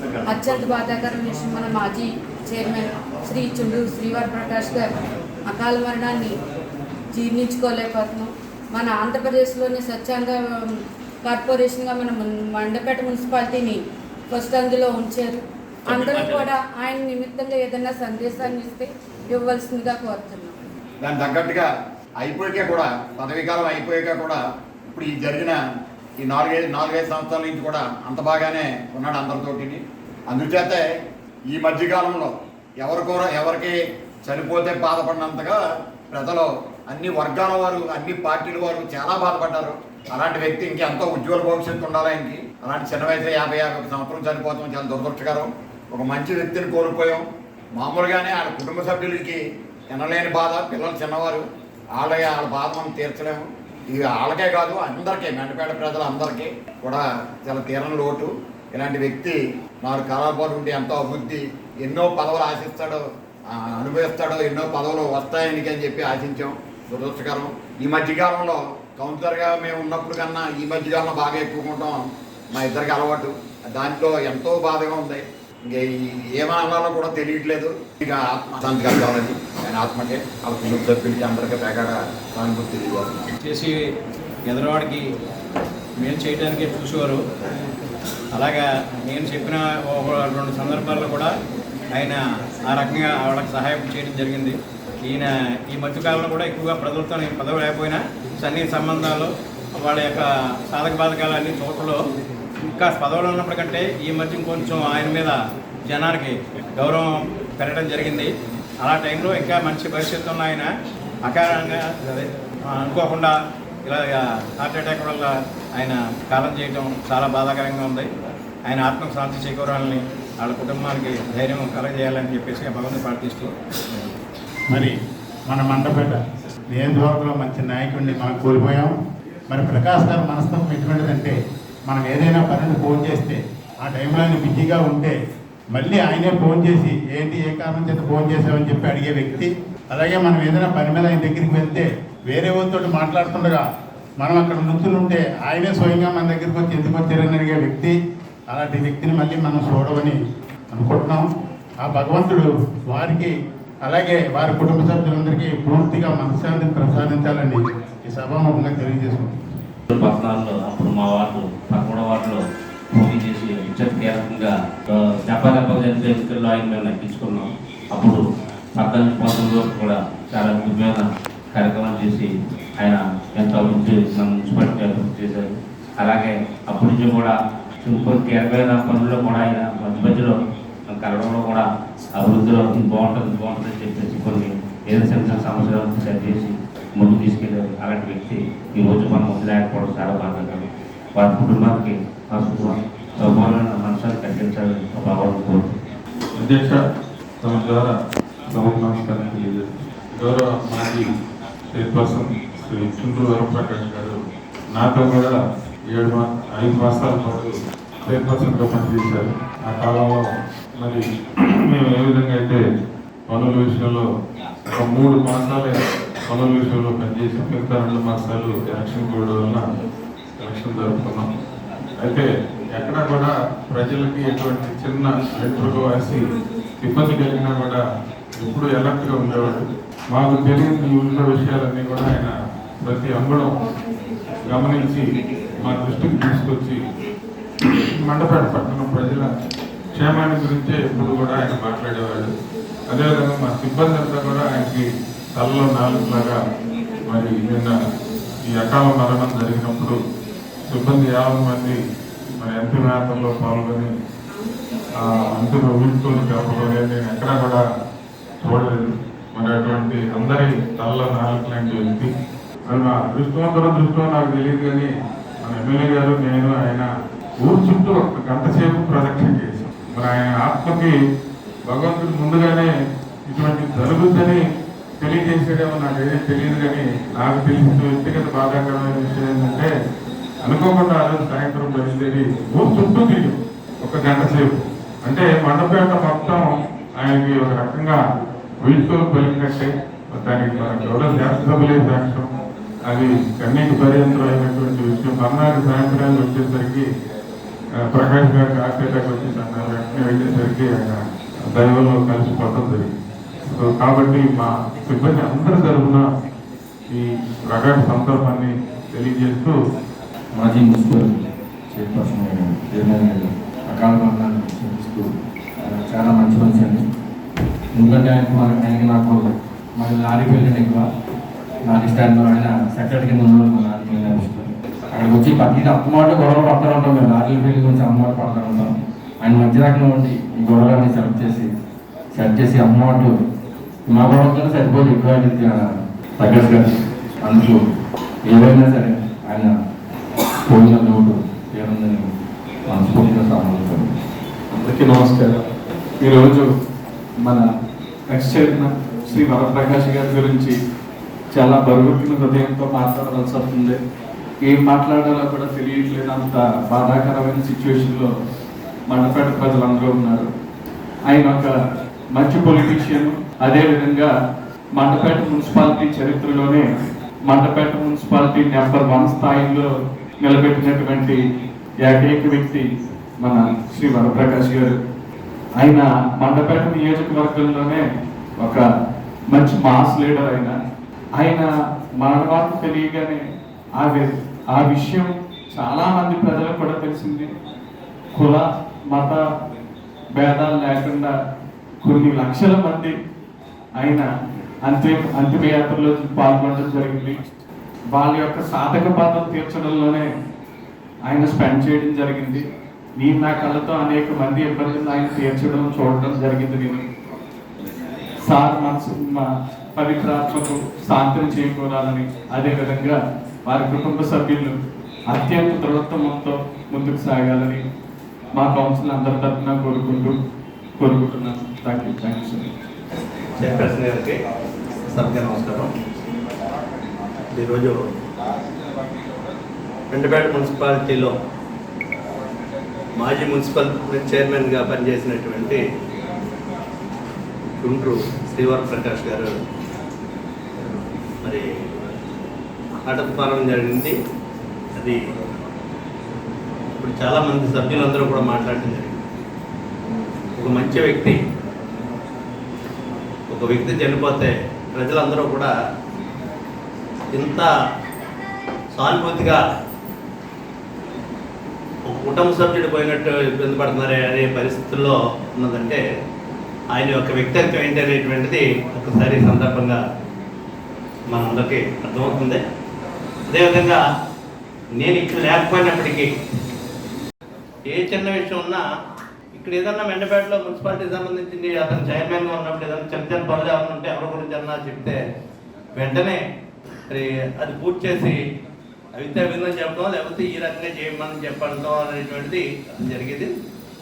అత్యంత బాధాకరమైన విషయం మన మాజీ చైర్మన్ శ్రీ చుండూరు శ్రీవారి ప్రకాష్ గారు. అకాల మరణాన్ని జీర్ణించుకోలేకపోతున్నాం. మన ఆంధ్రప్రదేశ్లోని స్వచ్ఛంద కార్పొరేషన్గా మన మండపేట మున్సిపాలిటీని ఫస్ట్ అందులో ఉంచారు. అందరూ కూడా ఆయన నిమిత్తంగా ఏదైనా సందేశాన్ని ఇస్తే ఇవ్వవలసిందిగా కోరుతున్నాం. దాని తగ్గట్టుగా అయిపోయాక కూడా పదవీకాలం అయిపోయాక కూడా ఇప్పుడు ఈ జరిగిన ఈ నాలుగైదు నాలుగైదు సంవత్సరాల నుంచి కూడా అంత బాగానే ఉన్నాడు అందరితోటిని. అందుచేత ఈ మధ్యకాలంలో ఎవరు కూడా ఎవరికి చనిపోతే బాధపడినంతగా ప్రజలు అన్ని వర్గాల వారు అన్ని పార్టీల వారు చాలా బాధపడ్డారు. అలాంటి వ్యక్తి ఇంకెంతో ఉజ్వల భవిష్యత్తు ఉండాలి ఆయనకి. అలాంటి చిన్న వయసు యాభై యాభై సంవత్సరం చనిపోతాం చాలా దురదృష్టకరం ఒక మంచి వ్యక్తిని కోల్పోయాం. మామూలుగానే వాళ్ళ కుటుంబ సభ్యులకి తినలేని బాధ పిల్లలు చిన్నవారు. వాళ్ళ వాళ్ళ బాధ మనం తీర్చలేము. ఇది వాళ్ళకే కాదు అందరికీ మెండపేట ప్రజలందరికీ కూడా చాలా తీరం లోటు. ఇలాంటి వ్యక్తి నాలుగు కాలాల పాటు ఉండి ఎంతో అభివృద్ధి ఎన్నో పదవులు ఆశిస్తాడో అనుభవిస్తాడో ఎన్నో పదవులు వస్తాయని అని చెప్పి ఆశించాం. దురదృష్టకరం. ఈ మధ్యకాలంలో కౌన్సిలర్గా మేము ఉన్నప్పుడు కన్నా ఈ మధ్యకాలంలో బాగా ఎక్కువ ఉంటాం. మా ఇద్దరికి అలవాటు. దాంట్లో ఎంతో బాధగా ఉంది. ఇంకా ఏమనాలో కూడా తెలియట్లేదు. ఇక ఆత్మ శాంతి కలగాలని ఆయన ఆత్మకే వాళ్ళ కుటుంబ సభ్యులకి అందరికీ పేకాడ సానుభూతి తెలియజేస్తున్నాం చేసి ఎదరవాడికి మేలు చేయడానికే చూసేవారు. అలాగా నేను చెప్పిన ఒక రెండు సందర్భాల్లో కూడా ఆయన ఆ రకంగా వాళ్ళకి సహాయం చేయడం జరిగింది. ఈయన ఈ మధ్యకాలంలో కూడా ఎక్కువగా ప్రజలతో పదవి లేకపోయినా సన్నిహిత సంబంధాలు వాళ్ళ యొక్క సాధక బాధకాలన్నీ చోట్లలో ఇంకా పదవులు ఉన్నప్పటికంటే ఈ మధ్య కొంచెం ఆయన మీద జనానికి గౌరవం పెరగడం జరిగింది. అలా టైంలో ఇంకా మంచి భవిష్యత్తు ఉన్న ఆయన అకారణంగా అనుకోకుండా ఇలా హార్ట్ అటాక్ వల్ల ఆయన కాలం చేయటం చాలా బాధాకరంగా ఉంది. ఆయన ఆత్మకు శాంతి చేకూరాలని వాళ్ళ కుటుంబానికి ధైర్యం కలగజేయాలని చెప్పేసి భగవంతుని ప్రార్థిస్తూ. మరి మన మండపేట నియోజకవర్గంలో మంచి నాయకుడిని మనం కోల్పోయాం. మరి ప్రకాష్ గారు మనస్తత్వం ఎటువంటిదంటే మనం ఏదైనా పనిని ఫోన్ చేస్తే ఆ టైంలో ఆయన బిజీగా ఉంటే మళ్ళీ ఆయనే ఫోన్ చేసి ఏంటి ఏ కారణం చేత ఫోన్ చేసామని చెప్పి అడిగే వ్యక్తి? అలాగే మనం ఏదైనా పని మీద ఆయన దగ్గరికి వెళ్తే వేరే వాళ్ళతో మాట్లాడుతుండగా మనం అక్కడ నుంచుని ఉంటే ఆయనే స్వయంగా మన దగ్గరికి వచ్చి ఎందుకు వచ్చారని అడిగే వ్యక్తి అలాంటి వ్యక్తిని మళ్ళీ మనం చూడమని అనుకుంటున్నాం. ఆ భగవంతుడు వారికి అలాగే వారి కుటుంబ సభ్యులందరికీ పూర్తిగా మనశ్శాంతిని ప్రసాదించాలని ఈ సభాముఖంగా తెలియజేసుకుంటున్నాం. పట్టణాల్లో అప్పుడు మా వార్డు పదమూడవ వార్డులో పోటీ చేసి ఇచ్చటి కీలకంగా దెబ్బ దెబ్బ జరిగితే ఎన్నికల్లో ఆయన మేము నగ్గించుకున్నాం అప్పుడు పద్నాలుగు పంతొమ్మిది వరకు కూడా చాలా అద్భుతమైన కార్యక్రమాలు చేసి ఆయన ఎంతో అభివృద్ధి మన మున్సిపాలిటీ అభివృద్ధి చేశారు. అలాగే అప్పటి నుంచి కూడా కొన్ని కీలకమైన పనుల్లో కూడా ఆయన మధ్య మధ్యలో మన కలవడంలో కూడా అభివృద్ధిలో బాగుంటుంది బాగుంటుంది అని చెప్పేసి కొన్ని ఏదో చిన్న చిన్న సమస్యలు సెట్ చేసి ముందు తీసుకెళ్ళారు అలాంటి వ్యక్తి ఈ రోజు మనం ముందు లేకపోవడం చాలా బాధాకరం. వారి కుటుంబానికి సమానమైన మనసాన్ని కట్టించాలని ఒక భావన కోరుతున్నాను అధ్యక్ష తమ ద్వారా సభకు నమస్కారం తెలియజేస్తాను గౌరవ మాజీ చైర్పర్సన్ శ్రీ చుంటూరు వరప్రకాష్ గారు నాతో కూడా ఏడు మా ఐదు మాసాల పాటు చైర్పర్సన్గా పనిచేశారు. ఆ కాలంలో మరి మేము ఏ విధంగా అయితే పనుల విషయంలో ఒక మూడు మాసాలే పనుల విషయంలో పనిచేసి మిగతా రెండు మాసాలు ఎలక్షన్ కోడ్ వలన ఎలక్షన్ జరుపుకున్నాం. అయితే ఎక్కడ కూడా ప్రజలకి ఎటువంటి చిన్న నెట్వర్క్ వేసి ఇబ్బంది కలిగినా కూడా ఎప్పుడు ఎలర్ట్గా ఉండేవాడు మాకు తెలియని ఉన్న విషయాలన్నీ కూడా ఆయన ప్రతి అంగుళం గమనించి మా దృష్టికి తీసుకొచ్చి మండపేట పట్టణం ప్రజల క్షేమాన్ని గురించే ఎప్పుడు కూడా ఆయన మాట్లాడేవాడు. అదేవిధంగా మా సిబ్బంది అంతా కూడా ఆయనకి తలలో నాలుగులాగా మరి నిన్న ఈ అకాల మరణం జరిగినప్పుడు సిబ్బంది యాభై మంది మరి అంతిమయాత్రలో పాల్గొని ఆ అంతిమ ఊహించుకొని కాకపోతే నేను ఎక్కడా కూడా చూడలేదు. మరి అటువంటి అందరి తల్ల నాలుగులాంటి వ్యక్తి. మరి మా దృష్టివంతుల దృష్టిలో నాకు తెలియదు కానీ మన ఎమ్మెల్యే గారు నేను ఆయన ఊరు చుట్టూ ఒక గంట సేపు ప్రదక్షిణ చేశాం. మరి ఆయన ఆత్మకి భగవంతుడు ముందుగానే ఇటువంటి జరుగుతుందని తెలియజేసేదేమో నాకు ఏదైనా తెలియదు కానీ నాకు తెలిసిన వ్యక్తిగత బాధాకరమైన విషయం ఏంటంటే అనుకోకుండా ఆ రోజు సాయంత్రం బయలుదేరి ఊరు చుట్టూ తిరిగి ఒక గంట సేపు. అంటే మండపేట మొత్తం ఆయనకి ఒక రకంగా వీడ్కోలు పలికినట్టే దానికి మన గౌరవ శాసనసభలే సాక్ష్యం. అది కన్నీటి పర్యంతరం అయినటువంటి విషయం. మర్నాడు సాయంత్రానికి వచ్చేసరికి ప్రకాష్ గారు హార్ట్ అటాక్ వచ్చింది అన్నారు వెంటనే వెళ్ళేసరికి ఆయన దైవంలో కలిసిపోవడం జరిగింది సో కాబట్టి మా సిబ్బంది అందరి తరఫున ఈ ప్రకాశ సందర్భాన్ని తెలియజేస్తూ మాజీ మున్సిపల్ చైర్పర్సన్ అయిన చైర్మన్ గారు అకాల మరణాన్ని చూపిస్తూ చాలా మంచి మనిషి అండి. ఎందుకంటే ఆయనకు మన ఆయనకి నాకు మన లారీకి వెళ్ళండి ఎక్కువ. లారీ స్టాండ్లో ఆయన సెక్రటరీ కింద ఉన్నాడు మన లారీకి వెళ్ళిన అక్కడికి వచ్చి ప్రతి అమ్మమాట గొడవ పడతా ఉంటాం మేము. లారీ పెళ్ళి గురించి అమ్మమాట పడతా ఉంటాం ఆయన మధ్య రకంలో ఉండి ఈ గొడవలన్నీ సెలెక్ట్ చేసి సెట్ చేసి అమౌంట్ మా గొడవతో సరిపోదు ఎక్కువ ప్రకాష్ గారు ఏదైనా సరే ఆయన పోయిన నోటు ఏముందని మనస్ఫూర్తిగా సామాన్లు అందరికీ నమస్కారం. ఈరోజు మన ఎక్స్ చైర్మన్ శ్రీ వరప్రకాష్ గారి గురించి చాలా బరువుకున్న హృదయంతో మాట్లాడాల్సి వస్తుంది. ఏం మాట్లాడాలో కూడా తెలియట్లేదు. అంత బాధాకరమైన సిచ్యువేషన్లో మండపేట ప్రజలందరూ ఉన్నారు. ఆయన ఒక మంచి పొలిటీషియన్ అదేవిధంగా మండపేట మున్సిపాలిటీ చరిత్రలోనే మండపేట మున్సిపాలిటీ నెంబర్ వన్ స్థాయిలో నిలబెట్టినటువంటి ఏకైక వ్యక్తి మన శ్రీ వరప్రకాష్ గారు. ఆయన మండపేట నియోజకవర్గంలోనే ఒక మంచి మాస్ లీడర్ ఆయన. ఆయన మానవాళికి తెలియగానే ఆ వి- ఆ విషయం చాలా మంది ప్రజలకు కూడా తెలిసింది. కుల మత భేదాలు లేకుండా కొన్ని లక్షల మంది ఆయన అంతే అంతిమయాత్రలో పాల్గొనడం జరిగింది. వాళ్ళ యొక్క సాధక పాత్ర తీర్చడంలోనే ఆయన స్పెండ్ చేయడం జరిగింది. నేను నా కళ్ళతో అనేక మంది ఇబ్బందులు ఆయన తీర్చడం చూడడం జరిగింది. నేను సార్ మనసు మా పవిత్రాత్మకు శాంతిని చేకూరాలని అదేవిధంగా వారి కుటుంబ సభ్యులు అత్యంత దృఢత్వంతో ముందుకు సాగాలని మా కౌన్సిల్ అందరి తరఫున కోరుకుంటూ కోరుకుంటున్నాను. Thank you thank you sir chairperson గారికి సభ్య నమస్కారం. ఈరోజు రెండుపేట మున్సిపాలిటీలో మాజీ మున్సిపల్ చైర్మన్గా పనిచేసినటువంటి గుంటూరు శ్రీవర్ ప్రకాష్ గారు మరి హఠాత్ జరిగింది. అది ఇప్పుడు చాలామంది సభ్యులందరూ కూడా మాట్లాడటం జరిగింది. ఒక మంచి వ్యక్తి ఒక వ్యక్తి చనిపోతే ప్రజలందరూ కూడా ఇంత సానుభూతిగా ఒక కుటుంబ సభ్యుడు పోయినట్టు ఇబ్బంది పడుతున్నారే అనే పరిస్థితుల్లో ఉన్నదంటే ఆయన యొక్క వ్యక్తిత్వం ఏంటి అనేటువంటిది ఒకసారి సందర్భంగా మనందరికీ అర్థమవుతుంది. అదేవిధంగా నేను ఇక్కడ లేకపోయినప్పటికీ ఏ చిన్న విషయం ఉన్నా ఇక్కడ ఏదన్నా మెండపేటలో మున్సిపాలిటీ సంబంధించింది అతను చైర్మన్గా ఉన్నప్పుడు ఏదైనా చిన్న చిన్న పనులు ఏమైనా ఉంటే ఎవరి గురించి అన్నా చెప్తే వెంటనే మరి అది పూర్తి చేసి అవితే అభిందని చెప్పడం లేకపోతే ఈ రకంగా చేయమని చెప్పడం అనేటువంటిది అది జరిగేది.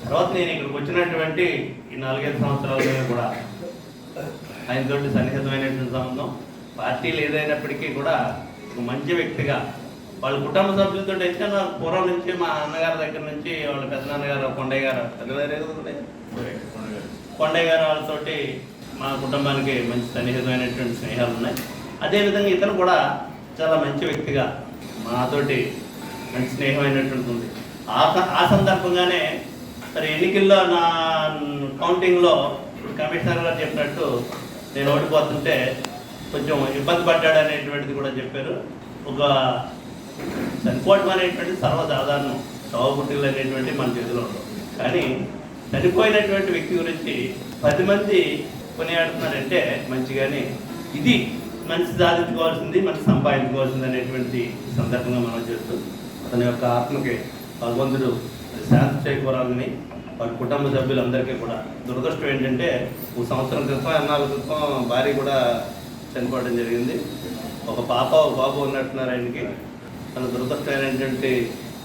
తర్వాత నేను ఇక్కడికి వచ్చినటువంటి ఈ నాలుగైదు సంవత్సరాలుగా కూడా ఆయనతోటి సన్నిహితమైనటువంటి సంబంధం. పార్టీలు ఏదైనప్పటికీ కూడా ఒక మంచి వ్యక్తిగా వాళ్ళ కుటుంబ సభ్యులతో అయితే నాకు పూర్వం నుంచి మా అన్నగారి దగ్గర నుంచి వాళ్ళ పెద్దనాన్నగారు కొండయ్య గారు పెద్దగారు కొండయ్య? గారు వాళ్ళతోటి మా కుటుంబానికి మంచి సన్నిహితమైనటువంటి స్నేహాలు ఉన్నాయి. అదేవిధంగా ఇతను కూడా చాలా మంచి వ్యక్తిగా మాతోటి మంచి స్నేహమైనటువంటి ఉంది. ఆ ఆ సందర్భంగానే మరి ఎన్నికల్లో నా కౌంటింగ్లో ఇప్పుడు కమిషనర్ గారు చెప్పినట్టు నేను ఓడిపోతుంటే కొంచెం ఇబ్బంది పడ్డాడు అనేటువంటిది కూడా చెప్పారు. ఒక చనిపోవడం అనేటువంటి సర్వసాధారణం. చావుపుట్టులు అనేటువంటి మన చేతిలో ఉంటుంది కానీ చనిపోయినటువంటి వ్యక్తి గురించి పది మంది కొనియాడుతున్నారంటే మంచిగానే. ఇది మనిషి సాధించుకోవాల్సింది మనిషి సంపాదించుకోవాల్సింది అనేటువంటి సందర్భంగా మనం చేస్తూ. అతని యొక్క ఆత్మకి భగవంతుడు శాంతి చేకూరాలని వారి కుటుంబ సభ్యులందరికీ కూడా. దురదృష్టం ఏంటంటే ఒక సంవత్సరం క్రితం ఎన్నాళ్ళ క్రితం భార్య కూడా చనిపోవడం జరిగింది. ఒక పాప ఒక బాబు ఉన్నట్టున్నారు ఆయనకి. తన దురదృష్టమైనటువంటి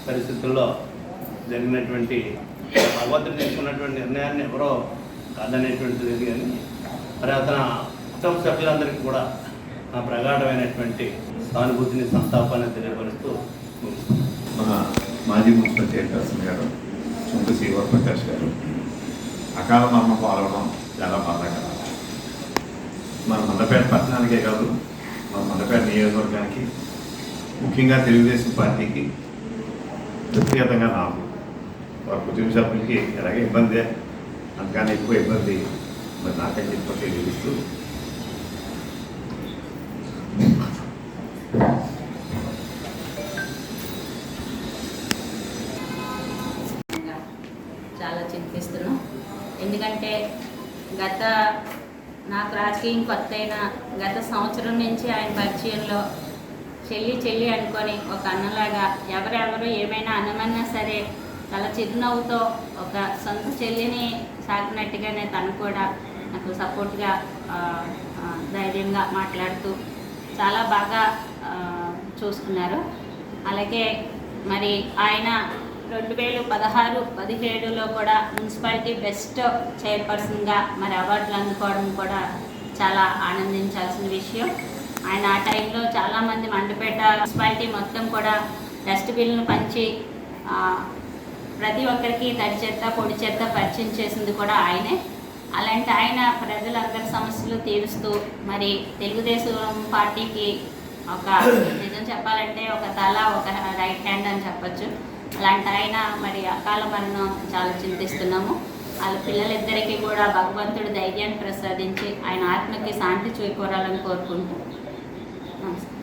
పరిస్థితుల్లో జరిగినటువంటి భగవంతుడు తీసుకున్నటువంటి నిర్ణయాన్ని ఎవరో కాదనేటువంటిది కానీ మరి అతను కుటుంబ సభ్యులందరికీ కూడా నా ప్రగాఢమైనటువంటి సానుభూతిని సంతాపాన్ని తెలియపరుస్తూ మన మాజీ ముఖ్యమంత్రి చైర్పర్సన్ గారు చుంక శ్రీవర ప్రకాష్ గారు అకాల మరణం పాల్గొనడం చాలా బాధాకరం. మన మండపేట పట్టణానికే కాదు మన మండపేట నియోజకవర్గానికి ముఖ్యంగా తెలుగుదేశం పార్టీకి వ్యక్తిగతంగా నాకు వారి కుటుంబ సభ్యులకి ఎలాగే ఇబ్బంది అంతకన్నా ఎక్కువ ఇబ్బంది మరి నాకని చెప్పి తెలుస్తూ చాలా చింతిస్తున్నాం. ఎందుకంటే గత నాకు రాజకీయం కొత్త అయిన గత సంవత్సరం నుంచి ఆయన పరిచయంలో చెల్లి చెల్లి అనుకొని ఒక అన్నలాగా ఎవరెవరు ఏమైనా అనమన్నా సరే చాలా చిరునవ్వుతో ఒక సొంత చెల్లిని సాగినట్టుగానే తను కూడా నాకు సపోర్ట్గా ధైర్యంగా మాట్లాడుతూ చాలా బాగా చూసుకున్నారు. అలాగే మరి ఆయన రెండు వేలు పదహారు పదిహేడులో కూడా మున్సిపాలిటీ బెస్ట్ చైర్పర్సన్గా మరి అవార్డులు అందుకోవడం కూడా చాలా ఆనందించాల్సిన విషయం. ఆయన ఆ టైంలో చాలామంది మండపేట మున్సిపాలిటీ మొత్తం కూడా డస్ట్బిన్లు పంచి ప్రతి ఒక్కరికి తడి చెత్త పొడి చెత్త పరిచయం చేసింది కూడా ఆయనే. అలాంటి ఆయన ప్రజలందరి సమస్యలు తీరుస్తూ మరి తెలుగుదేశం పార్టీకి ఒక నిజం చెప్పాలంటే ఒక తల ఒక రైట్ హ్యాండ్ అని చెప్పొచ్చు. అలాంటి ఆయన మరి అకాల మరణం చాలా చింతిస్తున్నాము. వాళ్ళ పిల్లలిద్దరికీ కూడా భగవంతుడు ధైర్యాన్ని ప్రసాదించి ఆయన ఆత్మకి శాంతి చేకూరాలని కోరుకుంటూ నమస్కారం